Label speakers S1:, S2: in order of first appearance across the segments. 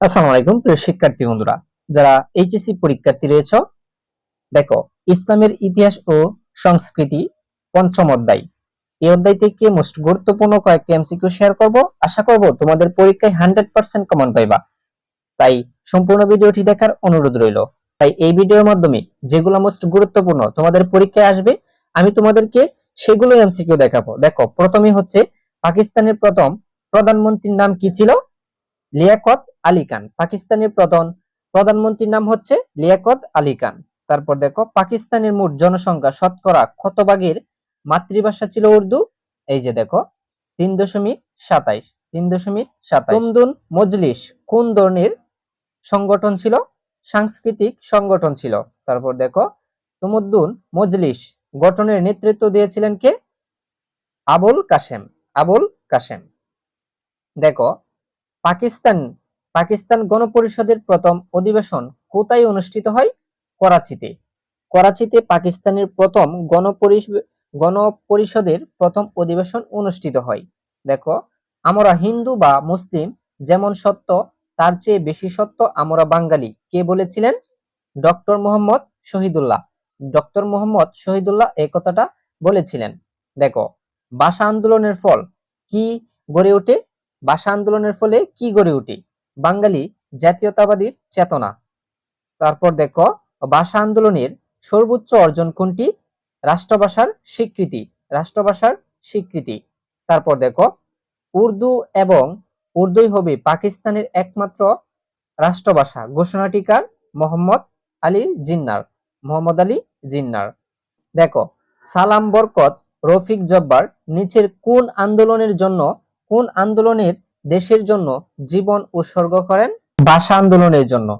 S1: আসসালামু প্রিয় শিক্ষার্থী বন্ধুরা। যারা এইচএসসি পরীক্ষার্থী রয়েছে, দেখো, ইসলামের ইতিহাস ও সংস্কৃতি পঞ্চম অধ্যায়। এই অধ্যায় থেকে মোস্ট গুরুত্বপূর্ণ কয়েকটি এমসিকিউ শেয়ার করব। আশা করব তোমাদের পরীক্ষায় হান্ড্রেড পার্সেন্ট কমন পাইবা। তাই সম্পূর্ণ ভিডিওটি দেখার অনুরোধ রইল। তাই এই ভিডিওর মাধ্যমে যেগুলো মোস্ট গুরুত্বপূর্ণ তোমাদের পরীক্ষায় আসবে, আমি তোমাদেরকে সেগুলো এমসিকিউ দেখাবো। দেখো, প্রথমে হচ্ছে পাকিস্তানের প্রথম প্রধানমন্ত্রীর নাম কি ছিল? লিয়াকত আলী খান, পাকিস্তানের প্রধান, প্রধানমন্ত্রীর নাম হচ্ছে লিয়াকত আলী খান। তারপর দেখো, পাকিস্তানের মোট জনসংখ্যা শতকরা কত ভাগের মাতৃভাষা ছিল উর্দু। এই যে দেখো, তিন দশমিক সাতাইশ, তিন দশমিক সাতাইশ। মজলিস কোন ধরনের সংগঠন ছিল? সাংস্কৃতিক সংগঠন ছিল। তারপর দেখো, তমুদ্দুন মজলিস গঠনের নেতৃত্ব দিয়েছিলেন কে? আবুল কাশেম আবুল কাশেম। দেখো পাকিস্তান পাকিস্তান গণপরিষদের প্রথম অধিবেশন কোথায় অনুষ্ঠিত হয়? করাচিতে। করাচিতে পাকিস্তানের প্রথম গণপরিষ- গণপরিষদের প্রথম অধিবেশন অনুষ্ঠিত হয়। দেখো, আমরা হিন্দু বা মুসলিম, যেমন সত্য, তার চেয়ে বেশি সত্য আমরা বাঙালি। কে বলেছিলেন? ডক্টর মোহাম্মদ শহীদুল্লাহ। ডক্টর মোহাম্মদ শহীদুল্লাহ এই কথাটা বলেছিলেন। দেখো, ভাষা আন্দোলনের ফল কি গড়ে ওঠে? ভাষা আন্দোলনের ফলে কি গড়ে উঠে? বাঙালি জাতীয়তাবাদীর চেতনা। তারপর দেখো, ভাষা আন্দোলনের সর্বোচ্চ অর্জন কোনটি? রাষ্ট্রভাষার স্বীকৃতি রাষ্ট্রভাষার স্বীকৃতি। তারপর দেখো, উর্দু এবং উর্দুই হবে পাকিস্তানের একমাত্র রাষ্ট্রভাষা। ঘোষণাটিকার মোহাম্মদ আলী জিন্নার, মোহাম্মদ আলী জিন্নার। দেখো, সালাম বরকত রফিক জব্বার নিচের কোন আন্দোলনের জন্য কোন আন্দোলনের দেশের জন্য জীবন উৎসর্গ করেন? ভাষা আন্দোলনের জন্য।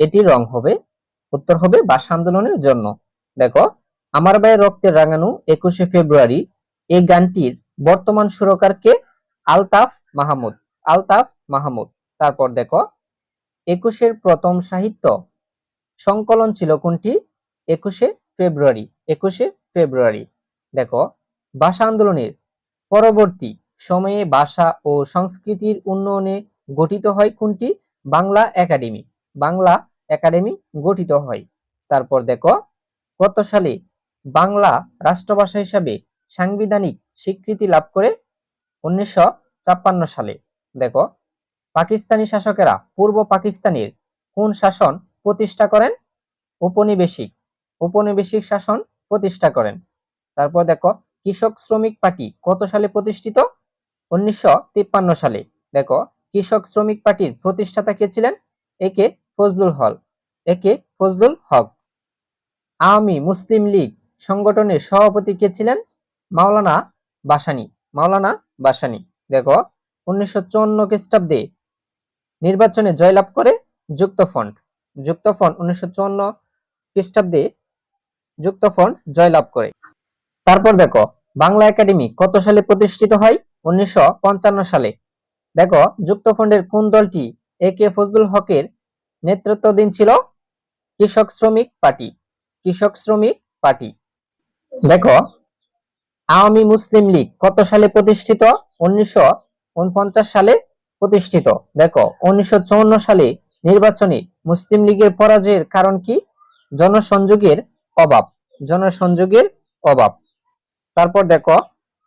S1: এটি রং হবে, উত্তর হবে ভাষা আন্দোলনের জন্য। দেখো, আমার ভাই রক্তের রাঙানু একুশে ফেব্রুয়ারি, এই গানটির বর্তমান সুরকার কে? আলতাফ মাহমুদ। আলতাফ মাহমুদ। তারপর দেখো, একুশের প্রথম সাহিত্য সংকলন ছিল কোনটি? একুশে ফেব্রুয়ারি একুশে ফেব্রুয়ারি। দেখো, ভাষা আন্দোলনের পরবর্তী সময়ে ভাষা ও সংস্কৃতির উন্নয়নে গঠিত হয় কোনটি? বাংলা একাডেমি। বাংলা একাডেমি গঠিত হয়। তারপর দেখো, কত সালে বাংলা রাষ্ট্রভাষা হিসাবে সাংবিধানিক স্বীকৃতি লাভ করে? উনিশশো ছাপ্পান্ন সালে। দেখো, পাকিস্তানি শাসকেরা পূর্ব পাকিস্তানের কোন শাসন প্রতিষ্ঠা করেন? উপনিবেশিক উপনিবেশিক শাসন প্রতিষ্ঠা করেন। তারপর দেখো, কৃষক শ্রমিক পার্টি কত সালে প্রতিষ্ঠিত? উনিশশো তিপ্পান্ন সালে। দেখো, কৃষক শ্রমিক পার্টির প্রতিষ্ঠাতা কে ছিলেন? এ কে ফজলুল হল একে ফজলুল হক। আওয়ামী মুসলিম লীগ সংগঠনের সভাপতি কে ছিলেন? মাওলানা বাসানি। মাওলানা বাসানি। দেখো, উনিশশো চুয়ান্ন খ্রিস্টাব্দে নির্বাচনে জয়লাভ করে যুক্তফ্রন্ট যুক্তফ্রন্ট উনিশশো চুয়ান্ন খ্রিস্টাব্দে যুক্তফ্রন্ট জয়লাভ করে। তারপর দেখো, বাংলা একাডেমি কত সালে প্রতিষ্ঠিত হয়? উনিশশো পঞ্চান্ন সালে। দেখো, যুক্তফ্রন্টের কোন দলটি এ কে ফজলুল হকের নেতৃত্বাধীন ছিল? কৃষক শ্রমিক পার্টি। কৃষক শ্রমিক পার্টি। দেখো, আওয়ামী মুসলিম লীগ কত সালে প্রতিষ্ঠিত? উনিশশো উনপঞ্চাশ সালে প্রতিষ্ঠিত। দেখো, উনিশশো চুয়ান্ন সালে নির্বাচনে মুসলিম লীগের পরাজয়ের কারণ কি? জনসংযোগের অভাব। জনসংযোগের অভাব। তারপর দেখো,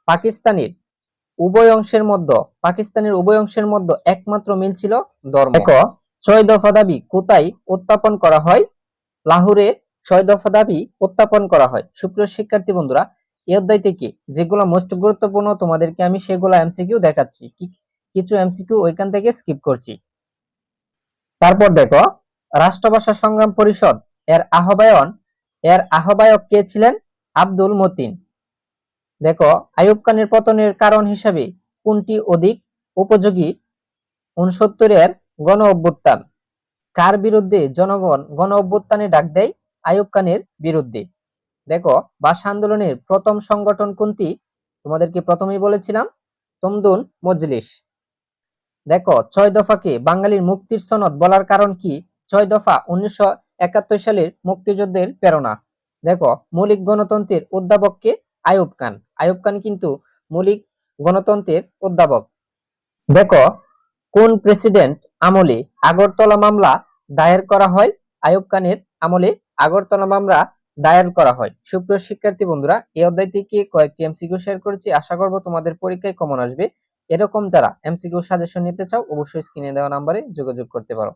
S1: পাকিস্তানের উভয় অংশের মধ্যে, পাকিস্তানের উভয় অংশের মধ্যে একমাত্র মিল ছিল ধর্ম। দেখো ছয় দফা দাবি কোথায় উত্থাপন করা হয়? লাহোরে ছয় দফা দাবি উত্থাপন করা হয়। সুপ্রিয় শিক্ষার্থী বন্ধুরা, এই অধ্যায় থেকে যেগুলো মোস্ট গুরুত্বপূর্ণ, তোমাদেরকে আমি সেগুলো এমসিকিউ দেখাচ্ছি। কিছু এমসিকিউ ওইখান থেকে স্কিপ করছি। তারপর দেখো, রাষ্ট্রভাষা সংগ্রাম পরিষদ, এর আহ্বায়ন এর আহ্বায়ক কে ছিলেন? আব্দুল মতিন। দেখো, আইয়ুব খানের পতনের কারণ হিসাবে কোনটি অধিক উপযোগী? উনসত্তরের গণ অভ্যুত্থান। কার বিরুদ্ধে জনগণ গণ অভ্যুত্থানে ডাক দেয়? আইয়ুব খানের বিরুদ্ধে। দেখো ভাষা আন্দোলনের প্রথম সংগঠন কোনটি? তোমাদেরকে প্রথমেই বলেছিলাম, তমদুন মজলিস। দেখো, ছয় দফাকে বাঙালির মুক্তির সনদ বলার কারণ কি? ছয় দফা উনিশশো একাত্তর সালের মুক্তিযুদ্ধের প্রেরণা। দেখো, মৌলিক গণতন্ত্রের উদ্ভাবককে আইয়ুব খান। আয়ুব খান কিন্তু মৌলিক গণতন্ত্রের অধ্যাপক। দেখো, কোন প্রেসিডেন্ট আমলে আগরতলা মামলা দায়ের করা হয়? আয়ুব খানের আমলে আগরতলা মামলা দায়ের করা হয়। সুপ্রিয় শিক্ষার্থী বন্ধুরা, এই অধ্যায় থেকে কয়েকটি এমসিকিউ শেয়ার করেছি। আশা করব তোমাদের পরীক্ষায় কমন আসবে। এরকম যারা এমসিকিউ সাজেশন নিতে চাও, অবশ্যই স্ক্রিনে দেওয়া নাম্বারে যোগাযোগ করতে পারো।